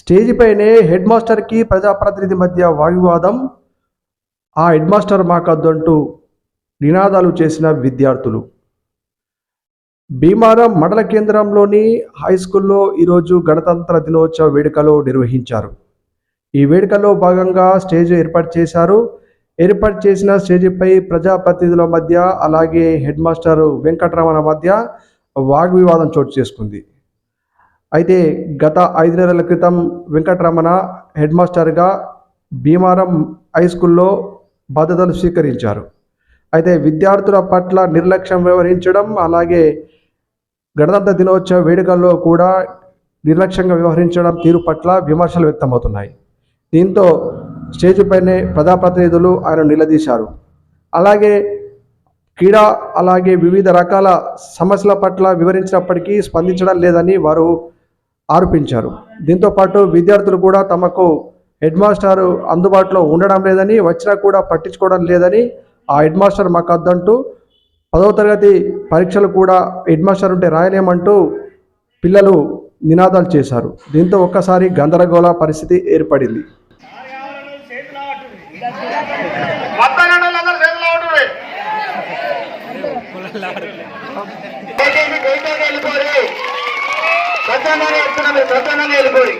స్టేజిపైనే head మాస్టర్కి ప్రజాప్రతినిధి మధ్య వాగ్వివాదం ఆ హెడ్ మాస్టర్ మాకద్దంటూ నినాదాలు చేసిన విద్యార్థులు. భీమారం మండల కేంద్రంలోని హై స్కూల్లో ఈరోజు గణతంత్ర దినోత్సవ వేడుకలు నిర్వహించారు. ఈ వేడుకలో భాగంగా స్టేజ్ ఏర్పాటు చేశారు. ఏర్పాటు చేసిన స్టేజిపై ప్రజాప్రతినిధుల మధ్య అలాగే హెడ్ మాస్టర్ వెంకటరమణ మధ్య వాగ్వివాదం చోటు చేసుకుంది. అయితే గత ఐదు నెలల క్రితం వెంకటరమణ హెడ్ మాస్టర్గా భీమారం హై స్కూల్లో బాధ్యతలు స్వీకరించారు. అయితే విద్యార్థుల పట్ల నిర్లక్ష్యం వ్యవహరించడం అలాగే గణతంత్ర దినోత్సవ వేడుకల్లో కూడా నిర్లక్ష్యంగా వ్యవహరించడం తీరు పట్ల విమర్శలు వ్యక్తమవుతున్నాయి. దీంతో స్టేజ్పైనే ప్రజాప్రతినిధులు ఆయన నిలదీశారు. అలాగే క్రీడా అలాగే వివిధ రకాల సమస్యల పట్ల వివరించినప్పటికీ స్పందించడం లేదని వారు ఆరోపించారు. దీంతో పాటు విద్యార్థులు కూడా తమకు హెడ్ మాస్టర్ అందుబాటులో ఉండడం లేదని వచ్చినా కూడా పట్టించుకోవడం లేదని ఆ హెడ్ మాస్టర్ మాకు వద్దంటూ పదవ తరగతి పరీక్షలు కూడా హెడ్ మాస్టర్ ఉంటే రాయలేమంటూ పిల్లలు నినాదాలు చేశారు. దీంతో ఒక్కసారి గందరగోళ పరిస్థితి ఏర్పడింది. స్వచ్ఛంగానే వాళ్ళందరూ వెళ్ళిపోయి ఇస్తున్నాం మీరు స్వచ్ఛందంగా వెళ్ళిపోయి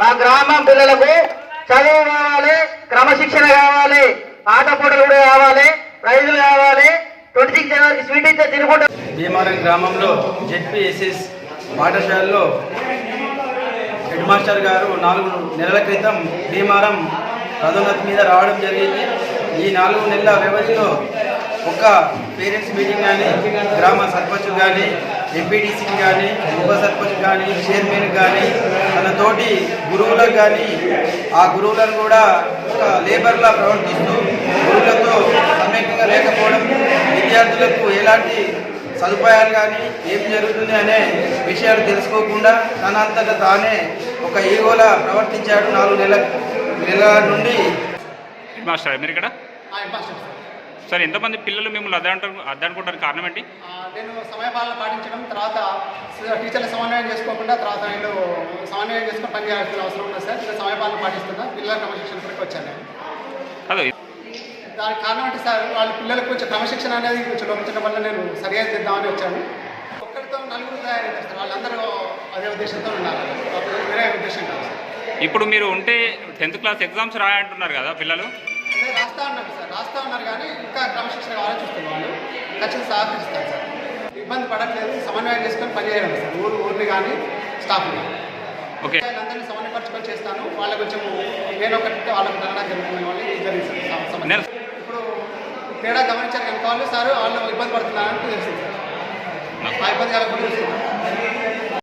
మా గ్రామం పిల్లలకు చదువు కావాలి క్రమశిక్షణ కావాలి ఆట కూడా కావాలి ప్రైజులు కావాలి. ట్వంటీ సిక్స్ జనవరికి స్వీట్ ఇస్తే తినుకుంటా భీమారం గ్రామంలో జెడ్పీఎస్ఎస్ పాఠశాలలో హెడ్ మాస్టర్ గారు నాలుగు నెలల క్రితం భీమారం పదోన్నతి మీద రావడం జరిగింది. ఈ నాలుగు నెలల వ్యవధిలో ఒక పేరెంట్స్ మీటింగ్ కానీ గ్రామ సర్పంచ్ కానీ ఎంపీటీసీ కానీ ఉప సర్పంచ్ కానీ చైర్మన్ కానీ తన తోటి గురువులకు కానీ ఆ గురువులను కూడా ఒక లేబర్లా ప్రవర్తిస్తూ గురువులతో సమైక్యంగా లేకపోవడం విద్యార్థులకు ఎలాంటి సదుపాయాలు కానీ ఏం జరుగుతుంది అనే విషయాలు తెలుసుకోకుండా తన అంతటా తానే ఒక ఈగోలా ప్రవర్తించాడు నాలుగు నెలల నెలల నుండి. హెడ్ మాస్టర్ మీరు ఇక్కడ? సార్ ఎంతమంది పిల్లలు మిమ్మల్ని అదే అంటారు అదే అనుకుంటారు కారణం ఏంటి? నేను సమయపాలన పాటించడం తర్వాత టీచర్ల సమన్వయం చేసుకోకుండా తర్వాత నేను సమన్వయం చేసుకొని పని చేయాల్సిన అవసరం ఉంది సార్. నేను సమయపాలన పాటిస్తున్నా. పిల్లల క్రమశిక్షణ కొరకు వచ్చాను. నేను కాదు దానికి కారణం అంటే సార్? వాళ్ళ పిల్లలకు కొంచెం క్రమశిక్షణ అనేది కొంచెం లోపించడం వల్ల నేను సరిగా చేద్దామని వచ్చాను. ఒక్కరితో నలుగురు తయారైతే సార్. వాళ్ళందరూ అదే ఉద్దేశంతో ఉన్నారు. వేరే ఉద్దేశం కాదు సార్. ఇప్పుడు మీరు ఉంటే టెన్త్ క్లాస్ ఎగ్జామ్స్ రాయంటున్నారు కదా పిల్లలు. అంటే రాస్తా ఉన్నారు సార్. రాస్తా ఉన్నారు కానీ ఇంకా క్రమశిక్షణ ఆలోచిస్తున్నారు వాళ్ళు. ఖచ్చితంగా సహకరిస్తారు సార్. ఇబ్బంది పడట్లేదు. సమన్వయం చేసుకొని పనిచేయడం సార్. ఊరు ఊరిని కానీ స్టాఫ్ని ఓకే. అందరినీ సమన్వయపరచుకొని చేస్తాను. వాళ్ళ కొంచెం నేను ఒకటి వాళ్ళకి తగ్గడం జరుగుతుంది వాళ్ళు ఇది జరిగింది ఇప్పుడు తేడా గమనించారు కనుక వాళ్ళు సార్. వాళ్ళు ఇబ్బంది పడుతున్నారని తెలిసింది సార్. ఆ ఇబ్బంది కలగకుండా చూస్తున్నారు